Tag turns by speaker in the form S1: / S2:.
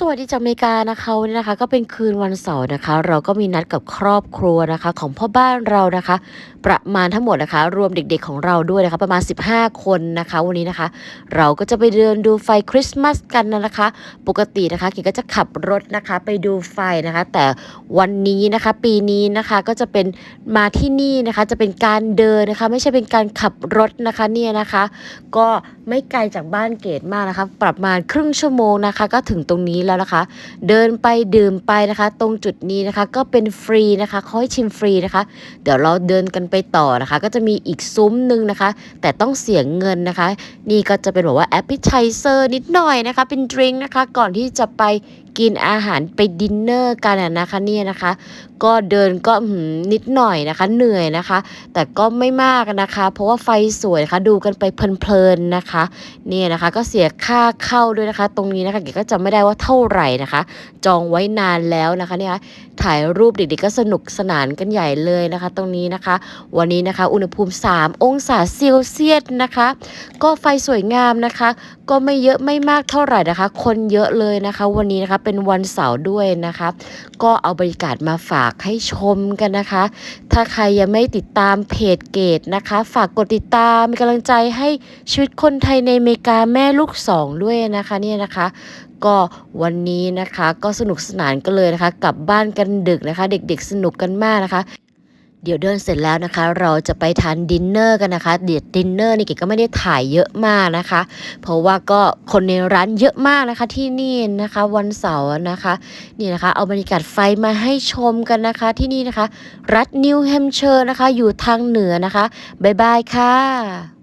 S1: สวัสดีจากอเมริกานะคะวันนี้นะคะ ก็เป็นคืนวันเสาร์นะคะ เราก็มีนัดกับครอบครัวนะคะ ของพ่อบ้านเรานะคะ ประมาณทั้งหมดนะคะ รวมเด็กๆของเราด้วยนะคะ ประมาณ 15 คนนะคะ วันนี้นะคะ เราก็จะไปเดินดูไฟคริสต์มาสกันนะคะ ปกตินะคะกินก็จะขับรถนะคะ ไปดูไฟนะคะ แต่วันนี้นะคะ ปีนี้นะคะก็จะเป็นมาที่นี่นะคะ จะเป็นการเดินนะคะ ไม่ใช่เป็นการขับรถนะคะเนี่ยนะคะ ก็ไม่ไกลจากบ้านเกดมากนะคะ ประมาณครึ่งชั่วโมงนะคะ ก็ถึงตรงนี้แล้วนะคะ เดินไปดื่มไปนะคะ ตรงจุดนี้นะคะก็เป็นฟรีนะคะเขาให้ชิมฟรีนะคะ เดี๋ยวเราเดินกันไปต่อนะคะ ก็จะมีอีกซุ้มหนึ่งนะคะ แต่ต้องเสียเงินนะคะ นี่ก็จะเป็นแบบว่าแอปเปิลไ z เซอร์นิดหน่อยนะคะ เป็นดริงก์นะคะ ก่อนที่จะไป กินอาหารไปดินเนอร์กันนะคะเนี่ยนะคะ ก็เดินก็หือนิดหน่อยนะคะ เหนื่อยนะคะ แต่ก็ไม่มากนะคะ เพราะว่าไฟสวยนะคะดูกันไปเพลินๆนะคะเนี่ยนะคะก็เสียค่าเข้าด้วยนะคะ ตรงนี้นะคะเก๋ก็จำไม่ได้ว่าเท่าไหร่นะคะ จองไว้นานแล้วนะคะเนี่ยถ่ายรูปเด็กๆก็สนุกสนานกันใหญ่เลยนะคะ ตรงนี้นะคะ วันนี้นะคะ อุณหภูมิ 3 องศาเซลเซียสนะคะ ก็ไฟสวยงามนะคะ ก็ไม่เยอะไม่มากเท่าไหร่นะคะ คนเยอะเลยนะคะ วันนี้นะคะเป็นวันเสาร์ด้วยนะคะ ก็เอาบรรยากาศมาฝากให้ชมกันนะคะ ถ้าใครยังไม่ติดตามเพจเกตนะคะ ฝากกดติดตามเป็นกำลังใจให้ชีวิตคนไทยในอเมริกาแม่ลูกสองด้วยนะคะเนี่ยนะคะก็วันนี้นะคะก็สนุกสนานกันเลยนะคะ กลับบ้านกันดึกนะคะ เด็กๆสนุกกันมากนะคะ เดี๋ยวเดินเสร็จแล้วนะคะ เราจะไปทานดินเนอร์กันนะคะเดี๋ยวดินเนอร์นี่เก๋ก็ไม่ได้ถ่ายเยอะมากนะคะ เพราะว่าก็คนในร้านเยอะมากนะคะที่นี่นะคะ วันเสาร์นะคะ นี่นะคะ เอาบรรยากาศไฟมาให้ชมกันนะคะ ที่นี่นะคะ รัฐนิวแฮมเชอร์นะคะ อยู่ทางเหนือนะคะ บ๊ายบายค่ะ